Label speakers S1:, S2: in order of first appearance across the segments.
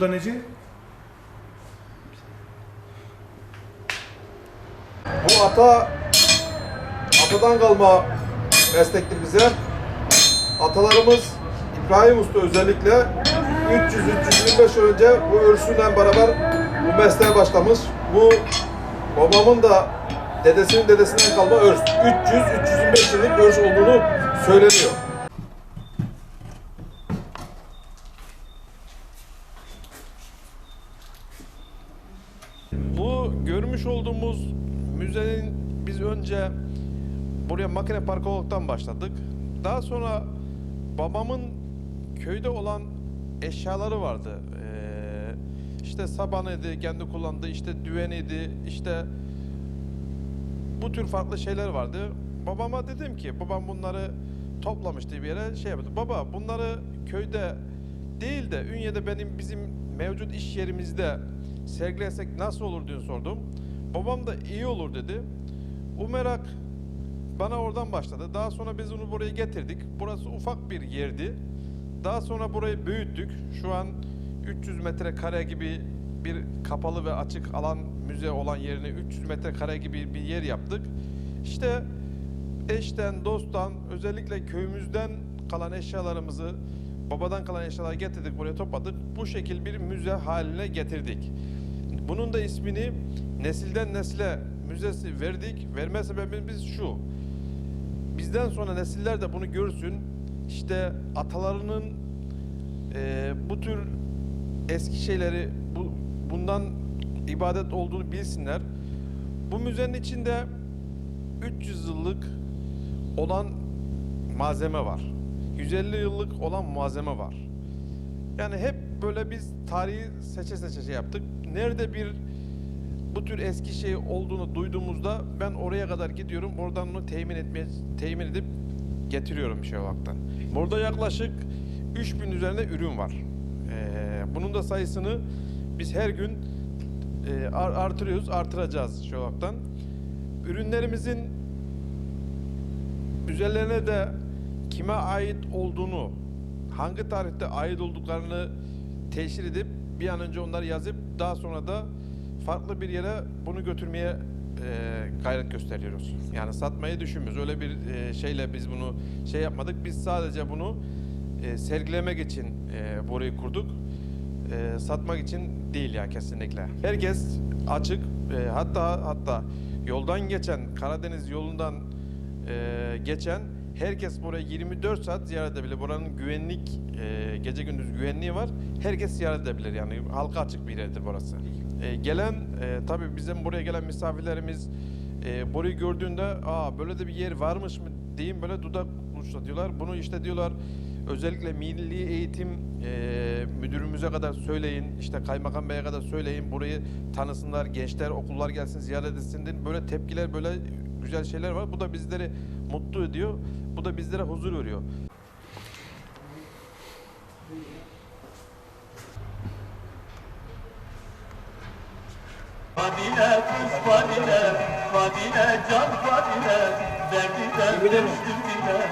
S1: Bu da neci?
S2: Bu ata atadan kalma meslektir bize. Atalarımız İbrahim Usta özellikle 300-325 yıl önce bu örsüyle beraber bu mesleğe başlamış. Bu babamın da dedesinin dedesinden kalma örs. 300-325 yıllık örs olduğunu söyleniyor.
S3: Bu görmüş olduğumuz müzenin biz önce buraya makine parkı olaraktan başladık. Daha sonra babamın köyde olan eşyaları vardı. Ee, işte sabanıydı, kendi kullandığı, işte düveniydi, işte bu tür farklı şeyler vardı. Babama dedim ki, babam bunları toplamıştı bir yere şey yaptı. Baba bunları köyde değil de Ünye'de benim bizim mevcut iş yerimizde sergilesek nasıl olur diye sordum. Babam da iyi olur dedi. Bu merak bana oradan başladı. Daha sonra biz onu buraya getirdik. Burası ufak bir yerdi. Daha sonra burayı büyüttük. Şu an 300 metrekare gibi bir kapalı ve açık alan müze olan yerine 300 metrekare gibi bir yer yaptık. İşte eşten, dosttan, özellikle köyümüzden kalan eşyalarımızı, babadan kalan eşyaları getirdik, buraya topladık. Bu şekil bir müze haline getirdik. Bunun da ismini nesilden nesile müzesi verdik. Verme sebebimiz şu. Bizden sonra nesiller de bunu görsün. İşte atalarının eee, bu tür eski şeyleri bu, bundan ibadet olduğunu bilsinler. Bu müzenin içinde 300 yıllık olan malzeme var. 150 yıllık olan malzeme var. Yani hep böyle biz tarihi seçe seçe şey yaptık. Nerede bir bu tür eski şey olduğunu duyduğumuzda ben oraya kadar gidiyorum. Oradan onu temin etmeye temin edip getiriyorum şey olaraktan. Burada yaklaşık 3000 üzerinde ürün var. Ee, bunun da sayısını biz her gün e, ar- artırıyoruz, artıracağız olaraktan. Ürünlerimizin üzerlerine de kime ait olduğunu, hangi tarihte ait olduklarını teşhir edip bir an önce onları yazıp daha sonra da farklı bir yere bunu götürmeye e, gayret gösteriyoruz. Yani satmayı düşünmüyoruz. Öyle bir e, şeyle biz bunu şey yapmadık. Biz sadece bunu e, sergilemek için e, burayı kurduk. E, satmak için değil ya kesinlikle. Herkes açık. E, hatta hatta yoldan geçen Karadeniz yolundan e, geçen herkes buraya 24 saat ziyaret edebilir. Buranın güvenlik e, gece gündüz güvenliği var. Herkes ziyaret edebilir. Yani halka açık bir yerdir burası. E, gelen e, tabii bizim buraya gelen misafirlerimiz e, burayı gördüğünde aa böyle de bir yer varmış mı diyeyim böyle dudak uçlatıyorlar. Bunu işte diyorlar özellikle Milli Eğitim e, Müdürümüze kadar söyleyin, işte Kaymakam Bey'e kadar söyleyin, burayı tanısınlar, gençler, okullar gelsin, ziyaret etsin deyin. Böyle tepkiler, böyle güzel şeyler var. Bu da bizleri mutlu ediyor. Bu da bizlere huzur veriyor.
S4: Fadile kız Fadile, Fadile can Fadile, derdiden düştüm dile.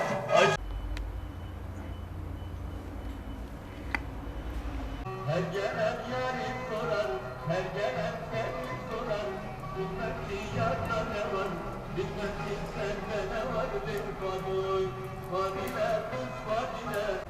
S4: Her gelen yarim sorar, her gelen var, bilmem ki sende ne var bir Fadoy. Fadile kız Fadile,